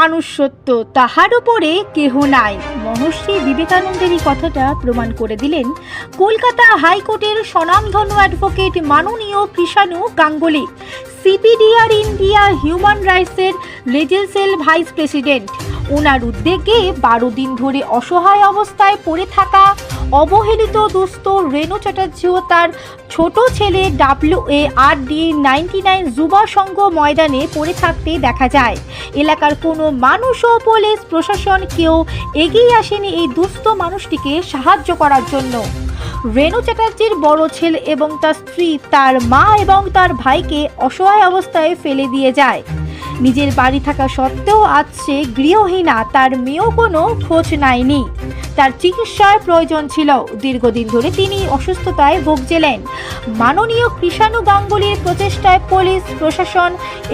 মানুষ সত্য, তাহার উপরে কেহ নাই। মহর্ষি বিবেকানন্দের এই কথাটা প্রমাণ করে দিলেন। কলকাতা হাইকোর্টের স্বনামধন্য অ্যাডভোকেট মাননীয় Krishanu Ganguly, CPDR India human রাইটসের রেজেলসেল ভাইস প্রেসিডেন্ট। ওনার উদ্যোগে বারো দিন ধরে অসহায় অবস্থায় পড়ে থাকা অবহেলিত দুস্থ রেণু চ্যাটার্জি ও তার ছোট ছেলে W A R D ninety nine যুবা সংঘ ময়দানে পড়ে থাকতে দেখা যায়। এলাকার কোনো মানুষ ও পুলিশ প্রশাসন কেউ এগিয়ে আসেনি এই দুস্থ মানুষটিকে সাহায্য করার জন্য। রেণু চ্যাটার্জির বড় ছেলে এবং তার স্ত্রী, তার মা এবং তার ভাইকে অসহায় অবস্থায় ফেলে দিয়ে যায়। নিজের বাড়ি থাকা সত্ত্বেও আজ সে গৃহহীনা তার মেয়েও কোনো খোঁজ নেয়নি। তার চিকিৎসার প্রয়োজন ছিল। দীর্ঘদিন ধরে তিনি অসুস্থতায় ভুগছিলেন। মাননীয় কৃষাণু গাঙ্গুলির প্রচেষ্টায় পুলিশ, প্রশাসন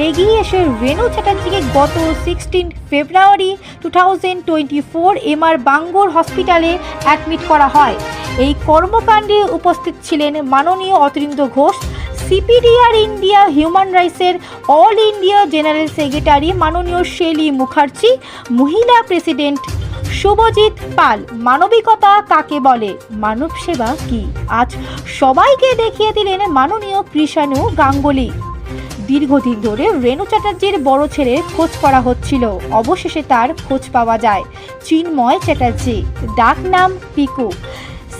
এগিয়ে এসে রেণু চ্যাটার্জিকে গত sixteen February two thousand twenty four MR Bangur হসপিটালে অ্যাডমিট করা হয়। এই কর্মকাণ্ডে উপস্থিত ছিলেন মাননীয় অতরিন্দ ঘোষ সিপিডিআর ইন্ডিয়া হিউম্যান রাইটসের অল ইন্ডিয়া জেনারেল সেক্রেটারি মাননীয় শেলি মুখার্জি, মহিলা প্রেসিডেন্ট শুভজিৎ পাল। মানবিকতা কাকে বলে? মানব সেবা কি? আজ সবাইকে দেখিয়ে দিলেন মাননীয় কৃষাণু গাঙ্গুলি। দীর্ঘদিন ধরে রেণু চ্যাটার্জির বড় ছেলের খোঁজ করা হচ্ছিল। অবশেষে তার খোঁজ পাওয়া যায় চিন্ময় চ্যাটার্জি, ডাক নাম Piku.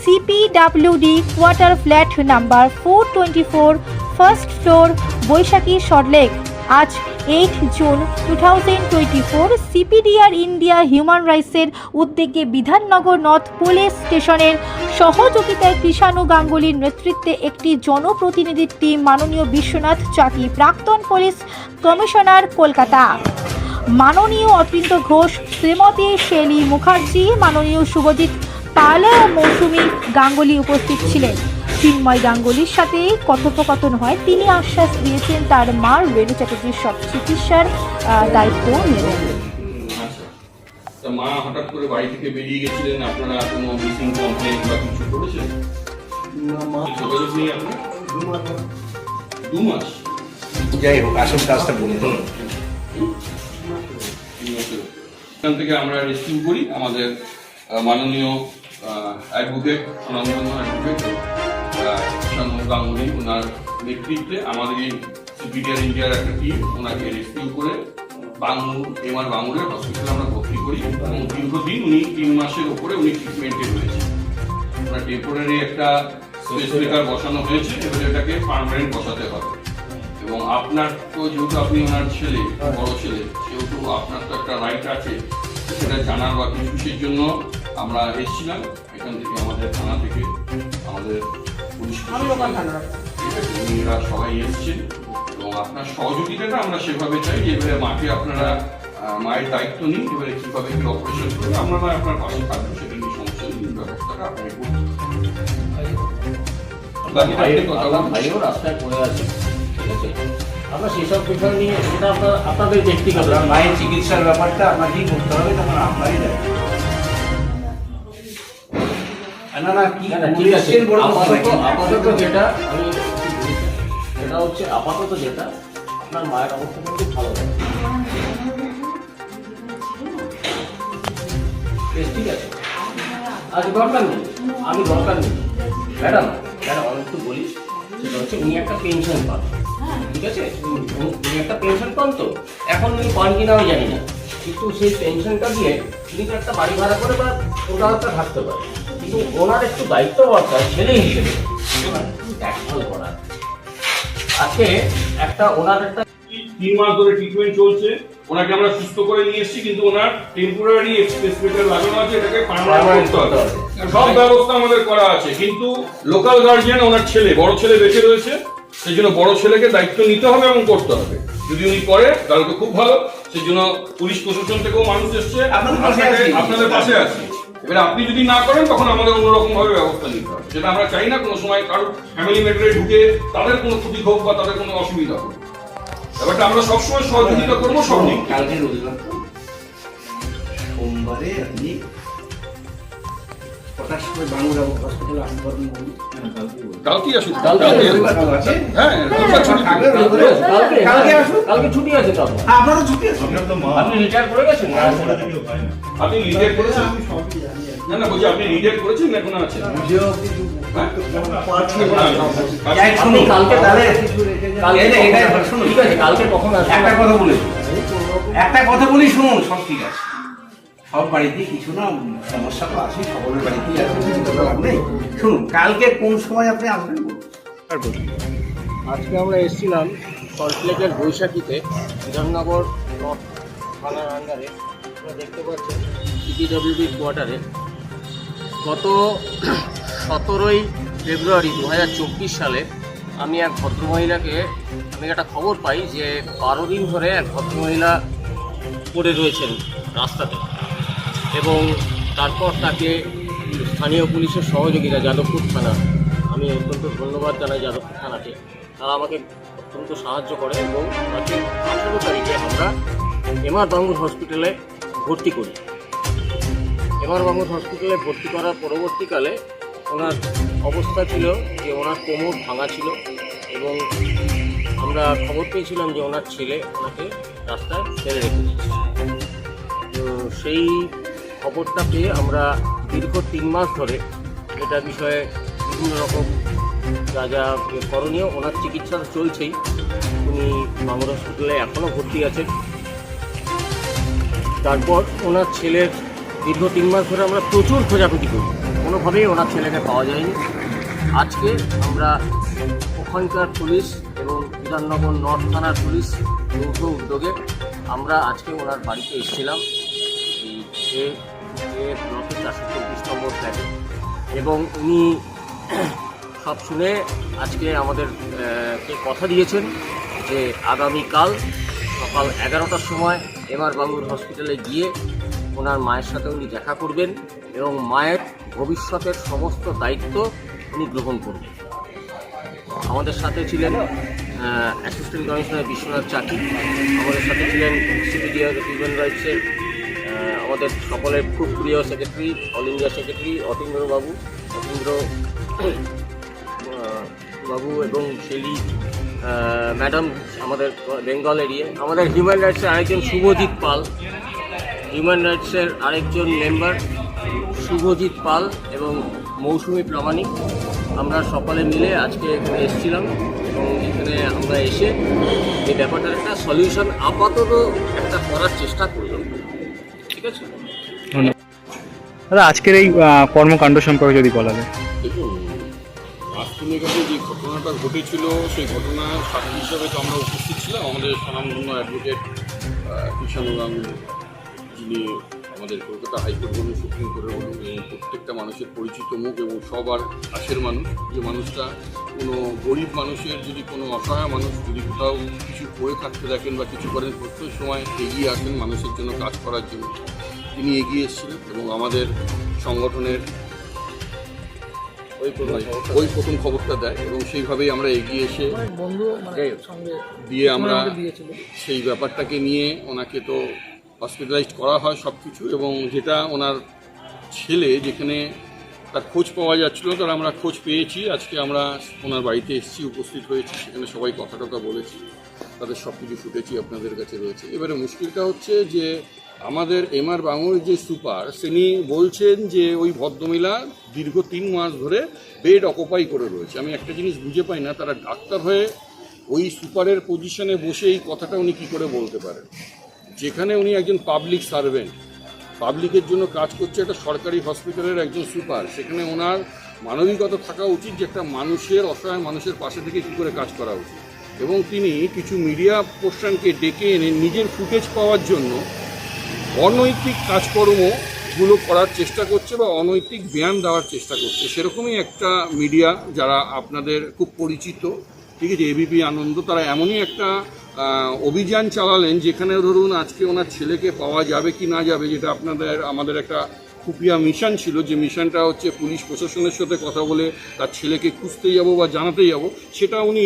CPWD quarter flat number four twenty four first floor Baishakhi Saltlake আজ eight June two thousand twenty four CPDR India human রাইটসের উদ্যোগে বিধাননগর নর্থ পুলিশ স্টেশনের সহযোগিতায় কৃষাণু গাঙ্গুলির নেতৃত্বে একটি জনপ্রতিনিধি টিম মাননীয় বিশ্বনাথ চাকি প্রাক্তন পুলিশ কমিশনার কলকাতা। মাননীয় অতৃন্ত ঘোষ, শ্রীমতী শেলি মুখার্জি, মাননীয় শুভজিৎ পাল ও মৌসুমী গাঙ্গুলি উপস্থিত ছিলেন। চিন্ময় গাঙ্গুলির সাথে কথোপকথন হয়। তিনি আশ্বাস দিয়েছেন তার মা রেণু চ্যাটার্জির সব চিকিৎসার দায়িত্ব নেবেন। মা হঠাৎ করে বাড়ি থেকে বেরিয়ে গেছিলেন আপনারা কোনো মিসিং কমপ্লেন বা কিছু করেছেন? যোগাযোগ নেই আপনার? দু মাস। যাই হোক আসল কাজটা বলে। এখান থেকে আমরা রেস্কিউ করি। আমাদের মাননীয় অ্যাডভোকেট সুনামধন্য অ্যাডভোকেট শানু গাঙ্গুলি ওনার নেতৃত্বে আমাদের এই সিপিডিআর ইন্ডিয়ার একটা টিম ওনাকে রেস্কিউ করে বাঙ্গুর এমআর বাঙ্গুরের হসপিটালে আমরা ভর্তি করি এবং দীর্ঘদিন উনি তিন মাসের ওপরে উনি ট্রিটমেন্টে রয়েছে ওনার টেম্পোরারি একটা স্পেসিফিকার বসানো হয়েছে, এবার এটাকে পার্মানেন্ট বসাতে হবে। এবং আপনার তো যেহেতু আপনি ওনার ছেলে, বড় ছেলে, সেহেতু আপনার তো একটা রাইট আছে, সেটা জানার বা কিছু জন্য আমরা এসেছিলাম। এখান থেকে আমাদের থানা থেকে আমাদের সবাই এসেছেন এবং আপনার সহযোগিতাটা আমরা সেভাবে চাই যে এবারে মাকে আপনারা মায়ের দায়িত্ব নিন এবারে কীভাবে কি অপারেশন করবে আমরা নয় আপনার পাশে থাকব সেটা নিয়ে সমস্যা নেই ব্যবস্থাটা আপনি করুন। ভাইও রাস্তায় পড়ে আছে ঠিক আছে? আমরা সেসব বিষয় নিয়ে এটা আপনার আপনাদের ব্যক্তিগত। মায়ের চিকিৎসার ব্যাপারটা আপনাকেই করতে হবে তখন আপনারই দায়িত্ব না না কি ঠিক আছে। আপাতত আপাতত যেটা আমি সেটা হচ্ছে আপাতত যেটা আপনার মায়ের অবস্থা কিন্তু ভালো বেশ, ঠিক আছে। আচ্ছা দরকার নেই আমি দরকার নেই। ম্যাডাম ম্যাডাম আমি একটু বলি সেটা হচ্ছে উনি একটা পেনশন পান ঠিক আছে? উনি- একটা পেনশন পান তো এখন উনি পান কিনা আমি জানি না। কিন্তু সেই পেনশনটা দিয়ে উনি তো একটা বাড়ি ভাড়া করে বা ওনার একটা থাকতে পারে। কিন্তু ওনার একটু দায়িত্ব দরকার ছেলে হিসেবে। দেখভাল আজকে একটা ওনার একটা তিন মাস ধরে ট্রিটমেন্ট চলছে। ওনাকে আমরা সুস্থ করে নিয়ে এসেছি কিন্তু ওনার টেম্পোরারি লাগানো আছে এটাকে পার্মানেন্ট করতে হবে। সব ব্যবস্থা আমাদের করা আছে কিন্তু লোকাল গার্জিয়ান ওনার ছেলে বড় ছেলে বেঁচে রয়েছে সেই জন্য বড় ছেলেকে দায়িত্ব নিতে হবে এবং করতে হবে। যদি উনি করে তাহলে তো খুব ভালো। সেই জন্য পুলিশ প্রশাসন থেকেও মানুষ এসছে। আপনাদের পাশে আছি। এবার আপনি যদি না করেন, তখন আমাদের অন্যরকম ভাবে ব্যবস্থা নিতে হবে। যেটা আমরা চাই না, কোনো সময় কারও ফ্যামিলি মেম্বারে ঢুকে তাদের কোনো ক্ষতি হোক বা তাদের কোনো অসুবিধা হোক। ব্যাপারটা আমরা সবসময় সহযোগিতা করব, সব দিক। কালকে রবিবার সোমবারে আপনি আসুন হ্যাঁ। কালকে আসুন কালকে ছুটি আছে তো হ্যাঁ, আপনারও ছুটি আছে। আপনি রিটায়ার করে গেছেন? আপনি রিটায়ার করেছেন? না না বলছি আপনি রিটায়ার করেছেন না এখনও আছেন? যাই আপনি শুনুন কালকে আছে একটা কথা বলি শুনুন সব ঠিক আছে। সব বাড়িতেই কিছু না, সমস্যা তো সকলের বাড়িতেই শুনুন, কালকে কোন সময় আপনি আসবেন। আজকে আমরা এসেছিলাম সল্টলেকের বৈশাখীতে, বিধাননগর থানার আন্ডারে দেখতে পাচ্ছেন সিপিডব্লিউডি কোয়ার্টারে গত সতেরোই ফেব্রুয়ারি দু হাজার চব্বিশ সালে আমি এক ভদ্রমহিলাকে, আমি একটা খবর পাই যে বারো দিন ধরে এক ভদ্রমহিলা পড়ে রয়েছেন রাস্তাতে। এবং তারপর তাকে স্থানীয় পুলিশের সহযোগিতা যাদবপুর থানা। আমি অত্যন্ত ধন্যবাদ জানাই যাদবপুর থানাকে। তারা আমাকে অত্যন্ত সাহায্য করে এবং তাকে আঠেরো তারিখে আমরা এমআর বাঙ্গুর হসপিটালে ভর্তি করি। এমআর বাঙ্গুর হসপিটালে ভর্তি করার পরবর্তীকালে ওনার অবস্থা ছিল যে ওনার কোমর ভাঙা ছিল এবং আমরা খবর পেয়েছিলাম যে ওনার ছেলে ওনাকে রাস্তায় ফেলে রেখে দিচ্ছে তো সেই খবরটা পেয়ে আমরা দীর্ঘ তিন মাস ধরে এটা বিষয়ে বিভিন্ন রকম যা যা করণীয়, ওনার চিকিৎসা চলছেই। উনি মাগুর হসপিটালে এখনও ভর্তি আছেন। তারপর ওনার ছেলের দীর্ঘ তিন মাস ধরে আমরা প্রচুর খোঁজাখুঁজি করি। কোনোভাবেই ওনার ছেলেকে পাওয়া যায়নি। আজকে আমরা ওখানকার পুলিশ এবং বিধাননগর নর্থ থানার পুলিশ যৌথ উদ্যোগে আমরা আজকে ওনার বাড়িতে এসেছিলাম। যে ব্লকের চারশো চব্বিশ নম্বর ফ্ল্যাটে। এবং উনি সব শুনে আজকে আমাদের কে কথা দিয়েছেন যে আগামীকাল সকাল এগারোটার সময় এমআর বাঙ্গুর হসপিটালে গিয়ে ওনার মায়ের সাথে উনি দেখা করবেন এবং মায়ের ভবিষ্যতের সমস্ত দায়িত্ব উনি গ্রহণ করবেন। আমাদের সাথে ছিলেন অ্যাসিস্ট্যান্ট কমিশনার বিশ্বনাথ চাকি, আমাদের সাথে ছিলেন সিপিডিআর হিউম্যান রাইটসের আমাদের সকলের খুব প্রিয় secretary all India secretary Atindra babu Atindra babu এবং শেলি ম্যাডাম আমাদের বেঙ্গল এরিয়ে আমাদের হিউম্যান রাইটসের আরেকজন শুভজিৎ পাল। হিউম্যান রাইটসের আরেকজন মেম্বার শুভজিৎ পাল এবং মৌসুমী প্রামাণিক। আমরা সকলে মিলে আজকে এখানে এসেছিলাম এবং এখানে আমরা এসে এই ব্যাপারটার একটা সলিউশন আপাতত একটা করার চেষ্টা করলাম। আছে? দাদা আজকের এই কর্মকাণ্ড সম্পর্কে যদি বলা যায়। দেখুন আস্তিনিকাতে যে ঘটনাটা ঘটেছিল সেই ঘটনার সাক্ষী হিসাবে তো আমরা উপস্থিত ছিলাম। আমাদের স্বনামধন্য অ্যাডভোকেট কৃষাণ গাঙ্গুলি যিনি আমাদের কলকাতা হাইকোর্ট বলুন সুপ্রিম কোর্টের বলুন এবং প্রত্যেকটা মানুষের পরিচিত মুখ এবং সবার কাছের মানুষ। যে মানুষটা কোনো গরিব মানুষের যদি কোনো অসহায় মানুষ যদি কোথাও কিছু করে থাকতে দেখেন বা কিছু করেন প্রত্যেক সময় এগিয়ে আসেন মানুষের জন্য কাজ করার জন্য। তিনি এগিয়ে এসেছিলেন এবং আমাদের সংগঠনের ওই প্রথম খবরটা দেয়। এবং সেইভাবেই আমরা এগিয়ে এসে দিয়ে আমরা সেই ব্যাপারটাকে নিয়ে ওনাকে তো হসপিটালাইজড করা হয় সব কিছু এবং যেটা ওনার ছেলে যেখানে তার খোঁজ পাওয়া যাচ্ছিল, তার আমরা খোঁজ পেয়েছি। আজকে আমরা ওনার বাড়িতে এসেছি, উপস্থিত হয়েছি, সেখানে সবাই কথা টথা বলেছি, তাদের সব কিছু ফুটেছি আপনাদের কাছে রয়েছে। এবারে মুশকিলটা হচ্ছে যে আমাদের এম আর বাঙুর যে সুপার, তিনি বলছেন যে ওই ভদ্রমহিলা দীর্ঘ তিন মাস ধরে বেড অকুপাই করে রয়েছে। আমি একটা জিনিস বুঝে পাই না, তারা ডাক্তার হয়ে ওই সুপারের পজিশনে বসে এই কথাটা উনি কী করে বলতে পারেন? যেখানে উনি একজন পাবলিক সার্ভেন্ট পাবলিকের জন্য কাজ করছে একটা সরকারি হসপিটালের একজন সুপার সেখানে ওনার মানবিকতা থাকা উচিত যে একটা মানুষের, অসহায় মানুষের পাশে থেকে কী করে কাজ করা উচিত। এবং তিনি কিছু মিডিয়া পোর্শনকে ডেকে এনে নিজের ফুটেজ পাওয়ার জন্য অনৈতিক কাজকর্মগুলো করার চেষ্টা করছে বা অনৈতিক ব্যায়াম দেওয়ার চেষ্টা করছে। সেরকমই একটা মিডিয়া যারা আপনাদের খুব পরিচিত, ঠিক আছে এবিপি আনন্দ, তারা এমনই একটা অভিযান চালালেন যেখানে ধরুন আজকে ওনার ছেলেকে পাওয়া যাবে কি না যাবে, যেটা আপনাদের, আমাদের একটা খুপিয়া মিশন ছিল, যে মিশনটা হচ্ছে পুলিশ প্রশাসনের সাথে কথা বলে তার ছেলেকে খুঁজতে যাব বা জানাতে যাব, সেটা উনি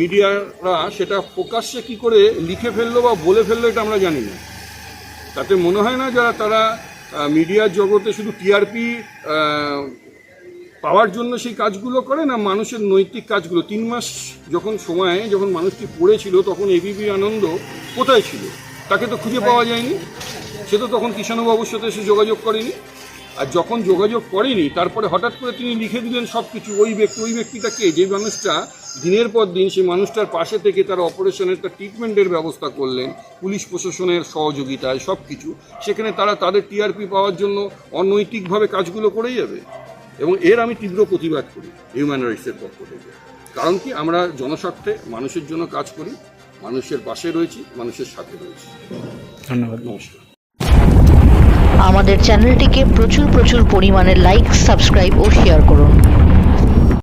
মিডিয়ারা সেটা প্রকাশ্যে কি করে লিখে ফেলল বা বলে ফেলল এটা আমরা জানি না। তাতে মনে হয় না যারা, তারা মিডিয়ার জগতে শুধু টিআরপি পাওয়ার জন্য সেই কাজগুলো করে না, মানুষের নৈতিক কাজগুলো। তিন মাস যখন সময়ে যখন মানুষটি পড়েছিল, তখন এবিপি আনন্দ কোথায় ছিল? তাকে তো খুঁজে পাওয়া যায়নি। সে তো তখন কিষাণবাবুর সাথে সে যোগাযোগ করেনি। আর যখন যোগাযোগ করেনি, তারপরে হঠাৎ করে তিনি লিখে দিলেন সব কিছু ওই ব্যক্তি, ওই ব্যক্তিটা কে? যে মানুষটা দিনের পর দিন সেই মানুষটার পাশে থেকে তার অপারেশনের, তার ট্রিটমেন্টের ব্যবস্থা করলেন, পুলিশ প্রশাসনের সহযোগিতায় সব কিছু সেখানে তারা তাদের টিআরপি পাওয়ার জন্য অনৈতিকভাবে কাজগুলো করে যাবে। এবং এর আমি তীব্র প্রতিবাদ করি হিউম্যান রাইটসের পক্ষ থেকে। কারণ কি? আমরা জনস্বার্থে মানুষের জন্য কাজ করি মানুষের পাশে রয়েছি মানুষের সাথে রয়েছি। ধন্যবাদ। নমস্কার। আমাদের চ্যানেলটিকে প্রচুর প্রচুর পরিমাণে লাইক সাবস্ক্রাইব ও শেয়ার করুন।